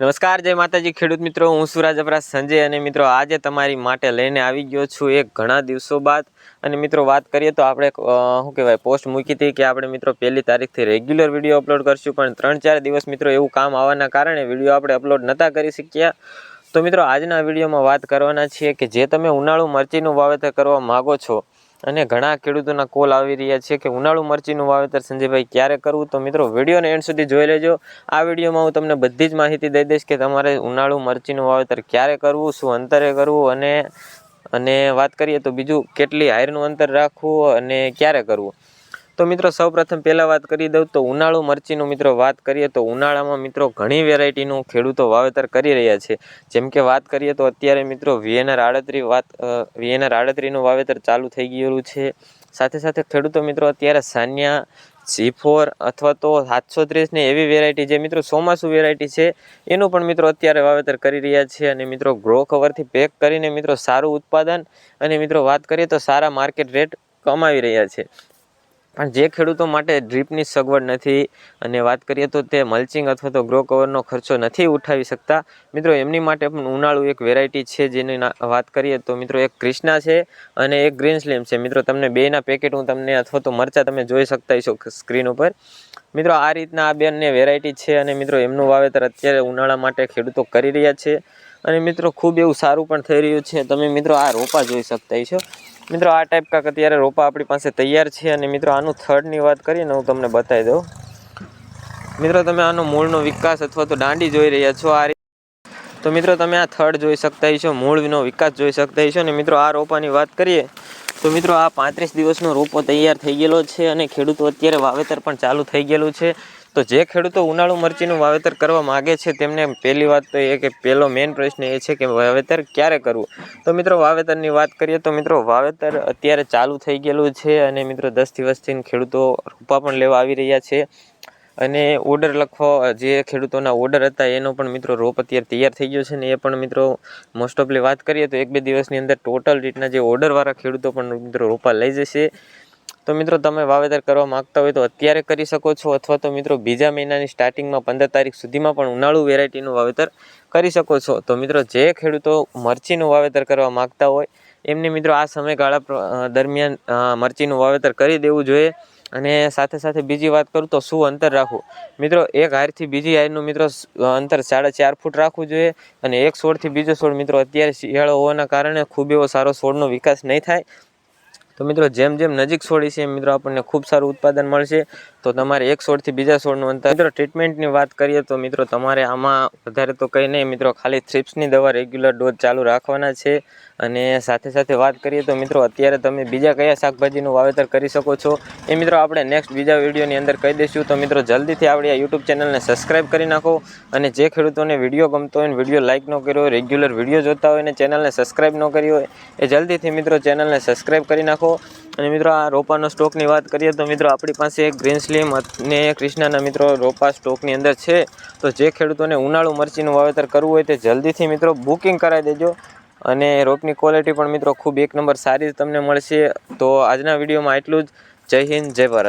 નમસ્કાર, જય માતાજી. ખેડૂત મિત્રો, હું સુરાજ અપરા સંજય અને મિત્રો, આજે તમારી માટે લઈને આવી ગયો છું એક ઘણા દિવસો બાદ. અને મિત્રો, વાત કરીએ તો આપણે શું કહેવાય, પોસ્ટ મૂકી હતી કે આપણે મિત્રો પહેલી તારીખથી રેગ્યુલર વીડિયો અપલોડ કરશું, પણ ત્રણ ચાર દિવસ મિત્રો એવું કામ આવવાના કારણે વીડિયો આપણે અપલોડ નહોતા કરી શક્યા. તો મિત્રો, આજના વિડીયોમાં વાત કરવાના છીએ કે જે તમે ઉનાળુ મરચીનું વાવેતર કરવા માગો છો અને ઘણા ખેડૂતોના કોલ આવી રહ્યા છે કે ઉનાળુ મરચીનું વાવેતર સંજયભાઈ ક્યારે કરવું? તો મિત્રો, વિડીયોને એન્ડ સુધી જોઈ લેજો. આ વિડીયોમાં હું તમને બધી જ માહિતી દઈ દઈશ કે તમારે ઉનાળુ મરચીનું વાવેતર ક્યારે કરવું, શું અંતરે કરવું અને અને વાત કરીએ તો બીજું કેટલી હાયરનું અંતર રાખવું અને ક્યારે કરવું? તો મિત્રો સૌપ્રથમ પહેલાં વાત કરી દઉં તો ઉનાળુ મરચીનું મિત્રો વાત કરીએ તો ઉનાળામાં મિત્રો ઘણી વેરાયટીનું ખેડૂતો વાવેતર કરી રહ્યા છે. જેમ કે વાત કરીએ તો અત્યારે મિત્રો વીએનઆર આડત્રી વાત વીએનઆર આડત્રીનું વાવેતર ચાલુ થઈ ગયેલું છે. સાથે સાથે ખેડૂતો મિત્રો અત્યારે સાનિયા જી ફોર અથવા તો સાતસો ત્રીસની એવી વેરાયટી જે મિત્રો ચોમાસું વેરાયટી છે, એનું પણ મિત્રો અત્યારે વાવેતર કરી રહ્યા છે અને મિત્રો ગ્રો કવરથી પેક કરીને મિત્રો સારું ઉત્પાદન અને મિત્રો વાત કરીએ તો સારા માર્કેટ રેટ કમાવી રહ્યા છે. પણ જે ખેડૂતો માટે ડ્રીપની સગવડ નથી અને વાત કરીએ તો તે મલ્ચિંગ અથવા તો ગ્રો કવરનો ખર્ચો નથી ઉઠાવી શકતા. મિત્રો, એમની માટે પણ ઉનાળુ એક વેરાયટી છે જેની વાત કરીએ તો મિત્રો, એક ક્રિષ્ના છે અને એક ગ્રીન સ્લીમ છે. મિત્રો, તમને બેના પેકેટ હું તમને અથવા તો મરચા તમે જોઈ શકતા હશો સ્ક્રીન ઉપર. મિત્રો, આ રીતના આ બેને વેરાયટી છે અને મિત્રો, એમનું વાવેતર અત્યારે ઉનાળા માટે ખેડૂતો કરી રહ્યા છે. અને મિત્રો, ખૂબ એવું સારું પણ થઈ રહ્યું છે. તમે મિત્રો, આ રોપા જોઈ શકતા હશો. મિત્રો, આ ટાઈપ કાંક અત્યારે રોપા આપણી પાસે તૈયાર છે અને મિત્રો, આનું થર્ડની વાત કરીને હું તમને બતાવી દઉં. મિત્રો, તમે આનો મૂળનો વિકાસ અથવા તો દાંડી જોઈ રહ્યા છો. આ તો મિત્રો, તમે આ થર્ડ જોઈ શકતા હશો, મૂળનો વિકાસ જોઈ શકતા હશો અને મિત્રો, આ રોપાની વાત કરીએ, તો મિત્રો, આ પાંત્રીસ દિવસનો રોપો તૈયાર થઈ ગયેલો છે અને ખેડૂતો અત્યારે વાવેતર પણ ચાલુ થઈ ગયેલું છે. તો જે ખેડૂતો ઉનાળુ મરચીનું વાવેતર કરવા માગે છે તેમને પહેલી વાત તો એ કે પહેલો મેઇન પ્રશ્ન એ છે કે વાવેતર ક્યારે કરવું? તો મિત્રો વાવેતરની વાત કરીએ તો મિત્રો વાવેતર અત્યારે ચાલુ થઈ ગયેલું છે અને મિત્રો દસ દિવસથી ખેડૂતો રૂપા પણ લેવા આવી રહ્યા છે. અને ઓર્ડર લખવો જે ખેડૂતોના ઓર્ડર હતા એનો પણ મિત્રો રોપ અત્યારે તૈયાર થઈ ગયો છે ને એ પણ મિત્રો મોસ્ટ ઓફલી વાત કરીએ તો એક બે દિવસની અંદર ટોટલ રીતના જે ઓર્ડરવાળા ખેડૂતો પણ મિત્રો રોપા લઈ જશે. તો મિત્રો, તમે વાવેતર કરવા માંગતા હોય તો અત્યારે કરી શકો છો અથવા તો મિત્રો, બીજા મહિનાની સ્ટાર્ટિંગમાં પંદર તારીખ સુધીમાં પણ ઉનાળુ વેરાયટીનું વાવેતર કરી શકો છો. તો મિત્રો, જે ખેડૂતો મરચીનું વાવેતર કરવા માંગતા હોય, એમને મિત્રો આ સમયગાળા દરમિયાન મરચીનું વાવેતર કરી દેવું જોઈએ અને સાથે સાથે બીજી વાત કરું તો શું અંતર રાખવું? મિત્રો, એક હારથી બીજી હારનું મિત્રો અંતર સાડા ચાર ફૂટ રાખવું જોઈએ અને એક છોડથી બીજો છોડ મિત્રો અત્યારે શિયાળો હોવાના કારણે ખૂબ એવો સારો છોડનો વિકાસ નહીં થાય. તો મિત્રો, જેમ જેમ નજીક છોડી છે એમ મિત્રો આપણને ખૂબ સારું ઉત્પાદન મળશે. તો તમારે એક છોડથી બીજા છોડનું અંતર મિત્રો ટ્રીટમેન્ટની વાત કરીએ તો મિત્રો, તમારે આમાં વધારે તો કંઈ નહીં. મિત્રો, ખાલી થ્રિપ્સની દવા રેગ્યુલર ડોઝ ચાલુ રાખવાના છે. અને સાથે સાથે વાત કરીએ તો મિત્રો, અત્યારે તમે બીજા કયા શાકભાજીનું વાવેતર કરી શકો છો એ મિત્રો આપણે નેક્સ્ટ બીજા વિડીયોની અંદર કહી દઈશું. તો મિત્રો, જલ્દીથી આપણી આ યુટ્યુબ ચેનલને સબસ્ક્રાઇબ કરી નાખો અને જે ખેડૂતોને વીડિયો ગમતો હોય વીડિયો લાઇક ન કર્યો હોય રેગ્યુલર વીડિયો જોતા હોય અને ચેનલને સબસ્ક્રાઇબ ન કરી હોય, એ જલ્દીથી મિત્રો ચેનલને સબસ્ક્રાઇબ કરી નાખો. અને મિત્રો, આ રોપાનો સ્ટોકની વાત કરીએ તો મિત્રો, આપણી પાસે ગ્રીન સ્લીમ અને કૃષ્ણાના મિત્રો રોપા સ્ટોકની અંદર છે. તો જે ખેડૂતોને ઉનાળુ મરચીનું વાવેતર કરવું હોય તે જલ્દીથી મિત્રો બુકિંગ કરાવી દેજો. અને રોપની ક્વોલિટી પણ મિત્રો ખૂબ એક નંબર સારી તમને મળશે. તો આજના વિડીયોમાં એટલું જ. જય હિન્દ, જય ભારત.